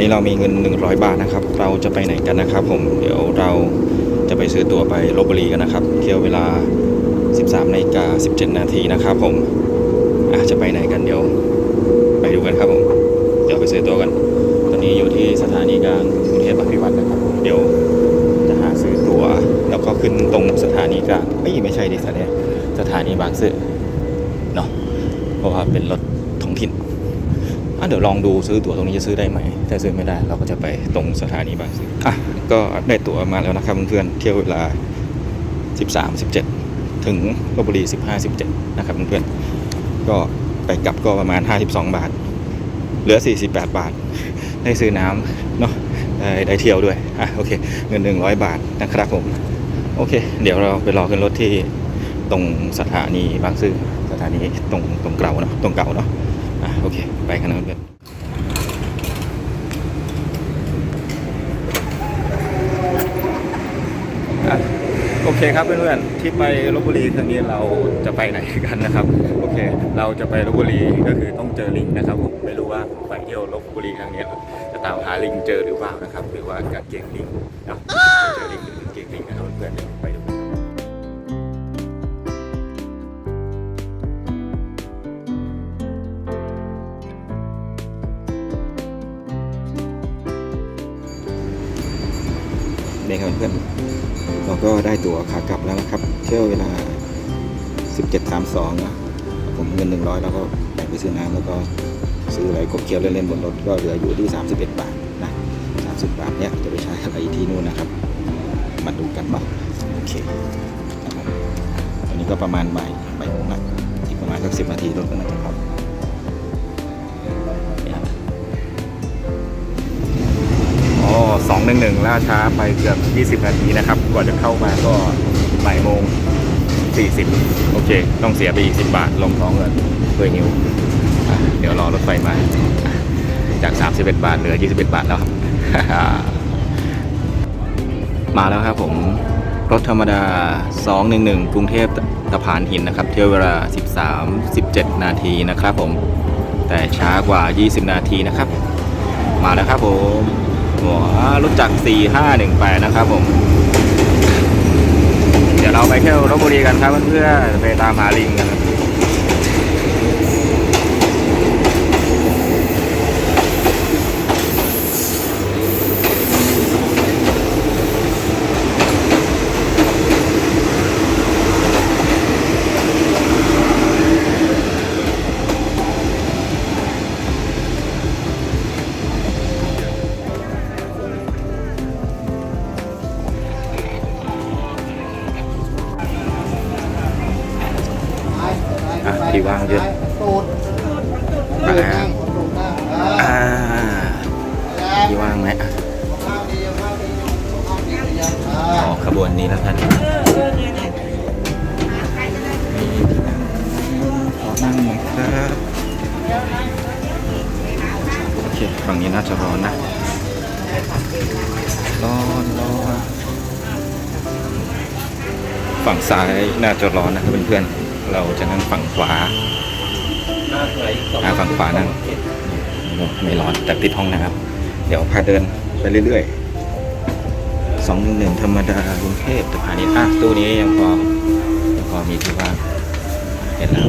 นี้เรามีเงิน 100 บาทนะครับ เราจะไปไหนกันนะครับ ผม เดี๋ยวเราจะไปซื้อตั๋วไปลบบุรีกันนะครับ เที่ยวเวลา 13นาฬิกา17 นาทีนะครับ ผมอะจะไปไหนกันเดี๋ยว ไปดูกันครับผม เดี๋ยวไปซื้อตั๋วกัน ตอนนี้อยู่ที่สถานีกลางกรุงเทพอภิวัตนะครับ เดี๋ยวจะหาซื้อตั๋ว แล้วก็ขึ้นตรงสถานีกลางเอ้ยไม่ใช่ดิสถานีสถานีบางซื่อเนาะ เพราะว่าเป็นรถท้องถิ่น อะเดี๋ยวลองดูซื้อตั๋วตรงนี้จะซื้อได้ไหมถ้าซื้อไม่ได้เราก็จะไปตรงสถานีบางซื่ออะก็ได้ตั๋วมาแล้วนะครับเพื่อนๆเที่ยวเวลา 13 17 ถึงลบบุรี 15 17 นะครับเพื่อนๆก็ไปกลับก็ประมาณ 52 บาท เหลือ 48 บาท ได้ซื้อน้ำเนาะได้ได้เที่ยวด้วยอะโอเคเงิน 100 บาทนะครับผมโอเค เดี๋ยวเราไปรอขึ้นรถที่ตรงสถานีบางซื่อสถานีตรงตรงเก่าเนาะตรงเก่าเนาะ อะโอเค ไปกันนะเพื่อนโอเคครับเพื่อนๆที่ไปลบบุรีครั้งนี้เราจะไปไหนกันนะครับ โอเค เราจะไปลบบุรีก็คือต้องเจอลิงนะครับผมไม่รู้ว่าไปเที่ยวลบบุรีครั้งนี้จะตามหาลิงเจอหรือเปล่านะครับหรือว่ากางเกงลิงเนาะเจอลิงหรือกางเกงลิงนะครับเพื่อนๆ ครับเพื่อนเราก็ได้ตั๋วขากลับแล้วนะครับ เที่ยวเวลา 17.32นะผมเงิน 100 แล้วก็แบ่งไปซื้อน้ำแล้วก็ซื้ออะไรกบเคี้ยวเล่นๆบนรถก็เหลืออยู่ที่ 31 บาทนะ30 บาทเนี่ยจะไปใช้อะไรที่นู่นนะครับ มาดูกันบ้างโอเคครับผมตอนนี้ก็ประมาณบ่ายบ่ายโมงละอีกประมาณสักสิบนาทีรถก็น่าจะเข้า สองหนึ่งหนึ่งล่าช้าไปเกือบ 20 นาทีนะครับ กว่าจะเข้ามาก็บ่ายโมง 40 โอเค ต้องเสียไปอีก 10 บาท ลงท้องเงินเพื่อหิว เดี๋ยวรอรถไฟมา จาก 31 บาทเหลือ 21 บาทแล้วครับ มาแล้วครับผม รถธรรมดา 211 กรุงเทพตะพานหินนะครับ เที่ยวเวลา 13 17 นาทีนะครับผม แต่ช้ากว่า 20 นาทีนะครับ มาแล้วครับผม รู้จัก 4518 นะครับผม เดี๋ยวเราไปเที่ยวลบบุรีกันครับเพื่อนๆไปตามหาลิงกัน เยอะตูดมาแล้วตูดนั่งอ่าที่ว่างไหมอะข้าวดีข้าวดีข้าวดียังอ่าออกขบวนนี้แล้วท่านขอนั่งหน่อยครับโอเคฝั่งนี้น่าจะร้อนนะ ร้อนร้อนฝั่งซ้ายน่าจะร้อนนะครับเพื่อนๆ เราจะนั่งฝั่งขวาหาฝั่งขวานั่งไม่ร้อนแต่ติดห้องนะครับเดี๋ยวพาเดินไปเรื่อยๆสองหนึ่งหนึ่งธรรมดากรุงเทพแต่พาณิชย์อะตู้นี้ยังพอยังพอมีที่ว่างเห็นแล้ว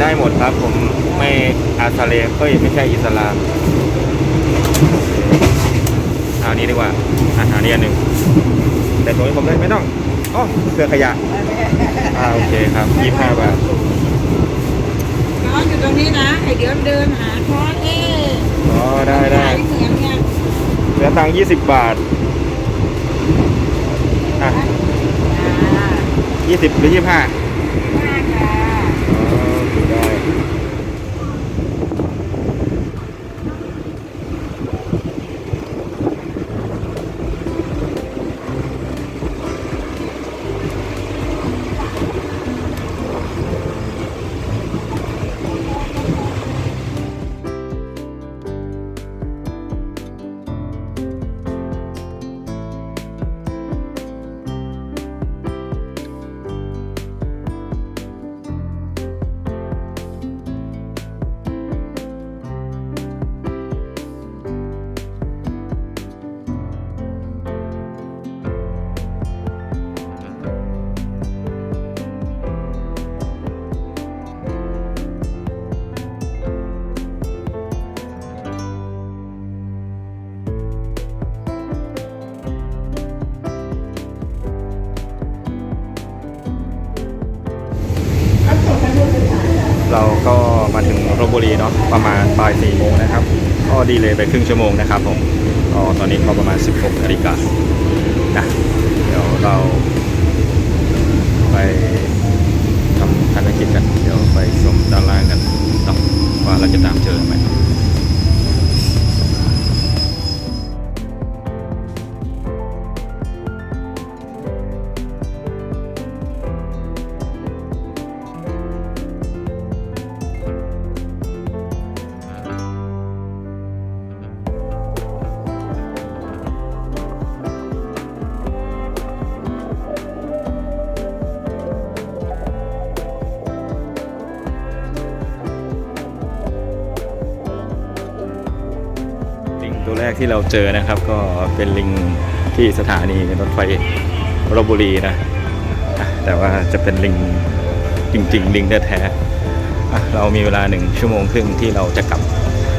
ได้หมดครับ ผมไม่อาซาเลเอ้ยไม่ใช่อิสลามเอานี้ดีกว่าอาหารนี้อันหนึ่งแต่ตรงนี้ผมได้ไม่ต้องอ๋อเสื้อขยะอ่าโอเคครับยี่ห้าบาทน้องอยู่ตรงนี้นะไอเดี๋ยวเดินหาคอเอ๊อ๋อได้ได้ขายเหมือนเนี่ยเหลือตังค์ยี่สิบบาทอะอ่ายี่สิบหรือยี่ห้าห้า นาะประมาณบ่ายสี่โมงนะครับ ก็ดีเลยไปครึ่งชั่วโมงนะครับผมก็ตอนนี้ก็ประมาณ 16นาฬิกานะเดี๋ยวเรา ที่เราเจอนะครับ ก็เป็นลิงที่สถานีรถไฟลบบุรีนะ แต่ว่าจะเป็นลิงจริง ๆ ลิงแท้ๆเรามีเวลาหนึ่งชั่วโมงครึ่งที่เราจะกลับ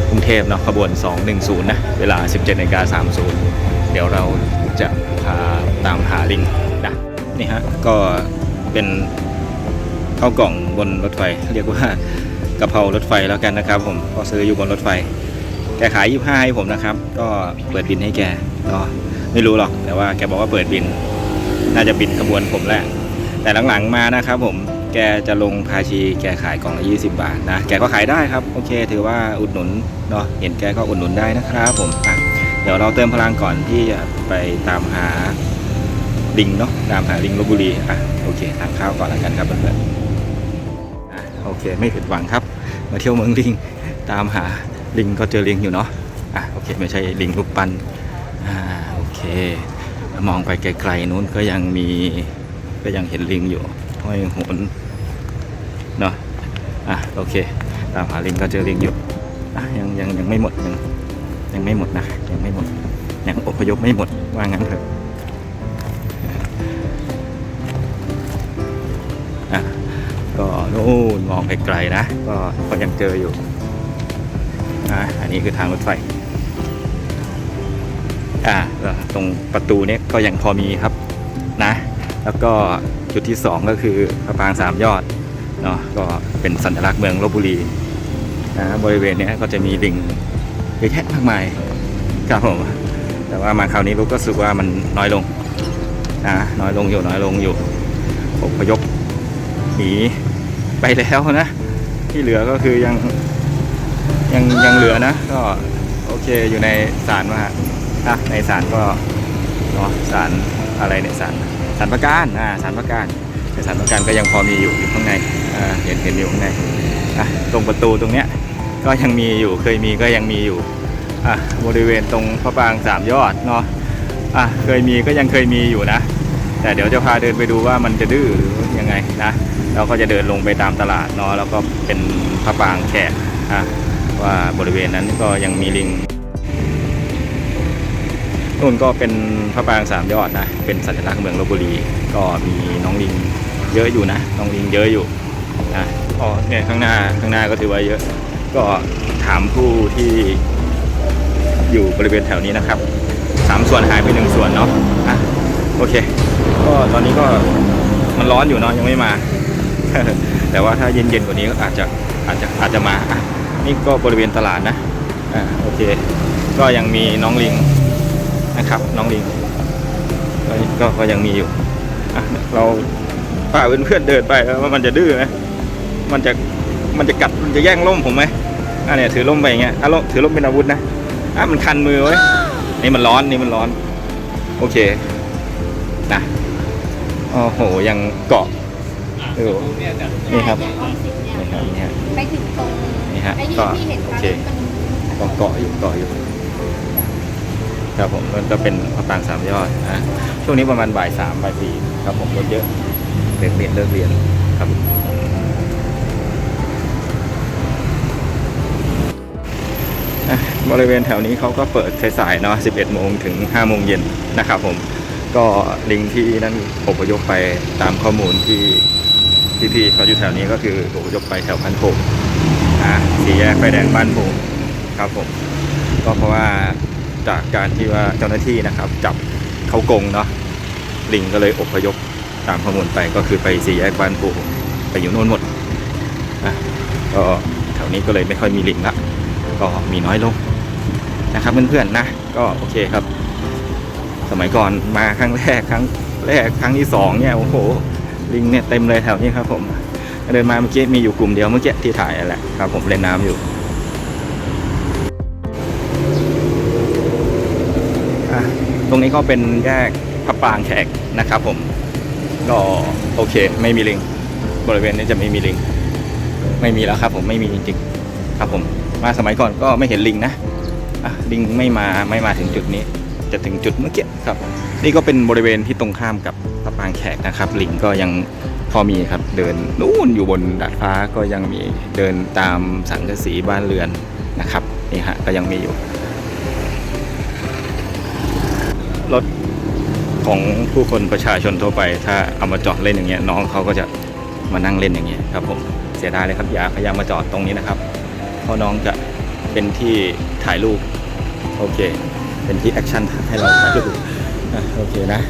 กรุงเทพเนาะขบวน 210 นะ เวลา 17นาฬิกา30 เดี๋ยวเราจะพาตามหาลิงนะนี่ฮะ ก็เป็นข้าวกล่องบนรถไฟ เรียกว่ากะเพรารถไฟแล้วกันนะครับผมก็ซื้ออยู่บนรถไฟ แกขาย25ให้ผมนะครับ ก็เปิดบินให้แกก็ไม่รู้หรอก แต่ว่าแกบอกว่าเปิดบิน น่าจะบินขบวนผมแหละ แต่หลังๆมานะครับผมแกจะลงพาชีแกขายกล่องละ20 บาทนะ แกก็ขายได้ครับ โอเค ถือว่าอุดหนุนเนาะเห็นแกก็อุดหนุนได้นะครับผมอะเดี๋ยวเราเติมพลังก่อนที่จะไปตามหาลิงเนาะตามหาลิงลบบุรีอะโอเคทานข้าวก่อนแล้วกันครับเพื่อนๆอะโอเคไม่ผิดหวังครับ มาเที่ยวเมืองลิงตามหา ลิงก็เจอลิงอยู่เนาะอะโอเคไม่ใช่ลิงลูกปั้นอ่าโอเค มองไปไกลๆนู้นก็ยังมีก็ยังเห็นลิงอยู่ห้อยโหนเนาะอะโอเค ตามหาลิงก็เจอลิงอยู่อะยังยังยังไม่หมดยังยังไม่หมดนะยังไม่หมดยังอพยพไม่หมดว่างั้นเถอะอะก็นู่นมองไกลๆนะ ก็ก็ยังเจออยู่ อะอันนี้คือทางรถไฟอ่าตรงประตูเนี้ยก็ยังพอมีครับนะ แล้วก็จุดที่สองก็คือพระปางสามยอดเนาะก็เป็นสัญลักษณ์เมืองลบบุรีนะบริเวณเนี้ยก็จะมีลิงเยอะแยะมากมายครับผมแต่ว่ามาคราวนี้รู้ก็สึกว่ามันน้อยลงนะน้อยลงอยู่น้อยลงอยู่อพยพหนีไปแล้วนะ ที่เหลือก็คือยัง ยังยังเหลือนะ ก็โอเคอยู่ในศาลมาอะในศาลก็เนาะศาลอะไรเนี่ยศาลศาลประการอ่าศาลประการในศาลประการก็ยังพอมีอยู่อยู่ข้างในอ่าเห็นเห็นอยู่ข้างในอะตรงประตูตรงเนี้ยก็ยังมีอยู่เคยมีก็ยังมีอยู่อะบริเวณตรงพระปางสามยอดเนาะอะเคยมีก็ยังเคยมีอยู่นะ แต่เดี๋ยวจะพาเดินไปดูว่ามันจะดื้อหรือยังไงนะเราก็จะเดินลงไปตามตลาดเนาะแล้วก็เป็นพระปางแขกอะ ว่าบริเวณนั้นก็ยังมีลิงนู่นก็เป็นพระปรางสามยอดนะเป็นสัญลักษณ์เมืองลบบุรี ก็มีน้องลิงเยอะอยู่นะน้องลิงเยอะอยู่นะอ๋อเนี่ยข้างหน้าข้างหน้าก็ถือว่าเยอะ ก็ถามผู้ที่อยู่บริเวณแถวนี้นะครับสามส่วนหายไปหนึ่งส่วนเนาะอะโอเค ก็ตอนนี้ก็มันร้อนอยู่เนาะยังไม่มา แต่ว่าถ้าเย็นๆกว่านี้ก็อาจจะอาจจะอาจจะมาอะ นี่ก็บริเวณตลาดนะอ่าโอเค ก็ยังมีน้องลิงนะครับ น้องลิงก็ก็ก็ยังมีอยู่เราป่าเพื่อนๆเดินไปว่ามันจะดื้อไหมมันจะมันจะกัดมันจะแย่งล่มผมไหมอะเนี่ยถือล่มไปอย่างเงี้ยอะล่มถือล่มเป็นอาวุธนะอะมันคันมือไว้ยนี่มันร้อนนี่มันร้อน โอเคนะโอ้โหยังเกาะ เออนี่ครับออมสินเนี่ยนี่ครับนี่ฮะไปถึงตรงนี่ฮะไอ้ที่ก็ที่เห็นโอฟ้าเคมันก็เกาะอยู่เกาะอยู่ครับผมมันก็เป็นพระปรางสามยอดนะช่วงนี้ประมาณบ่ายสามบ่ายสี่ครับผมรถเยอะเด็กเรียนเลิกเรียนครับอะบริเวณแถวนี้เขาก็เปิดสายๆเนาะ 11 โมงถึง 5 โมงเย็นนะครับผม ก็ลิงที่นั่นอพยพไปตามข้อมูลที่ พี่ๆเขาอยู่แถวนี้ก็คืออพยพไปแถวพันโขกอะสี่แยกไฟแดงบ้านโพครับผมก็เพราะว่าจากการที่ว่าเจ้าหน้าที่นะครับ จับเขากงเนาะลิงก็เลยอพยพตามข้อมูลไปก็คือไปสี่แยกบ้านปูไปอยู่โน่นหมดนะก็แถวนี้ก็เลยไม่ค่อยมีลิงละก็มีน้อยลงนะครับเพื่อนๆนะ ก็โอเคครับ สมัยก่อนมาครั้งแรกครั้งแรกครั้งที่สองเนี่ยโอ้โห ลิงเนี่ยเต็มเลยแถวนี้ครับผมเดินมาเมื่อกี้มีอยู่กลุ่มเดียวเมื่อกี้ที่ถ่ายแหละครับผมเล่นน้ำอยู่ตรงนี้ก็เป็นแยกพระปางแขกนะครับผม ก็โอเคไม่มีลิง บริเวณนี้จะไม่มีลิง ไม่มีแล้วครับผมไม่มีจริงๆครับผม มาสมัยก่อนก็ไม่เห็นลิงนะลิงไม่มาไม่มาถึงจุดนี้ จะถึงจุดเมื่อกี้ครับ นี่ก็เป็นบริเวณที่ตรงข้ามกับางแขกนะครับ ลิงก็ยังพอมีครับเดินนู่นอยู่บนดาดฟ้าก็ยังมีเดินตามสังกะสีบ้านเรือนนะครับนี่ฮะก็ยังมีอยู่ รถของผู้คนประชาชนทั่วไป ถ้าเอามาจอดเล่นอย่างเงี้ยน้องเขาก็จะมานั่งเล่นอย่างเงี้ยครับผมเสียดายเลยครับอย่าพยายามมาจอดตรงนี้นะครับ เพราะน้องจะเป็นที่ถ่ายรูปโอเค เป็นที่แอคชั่นให้เราถ่ายรูปโอเคนะ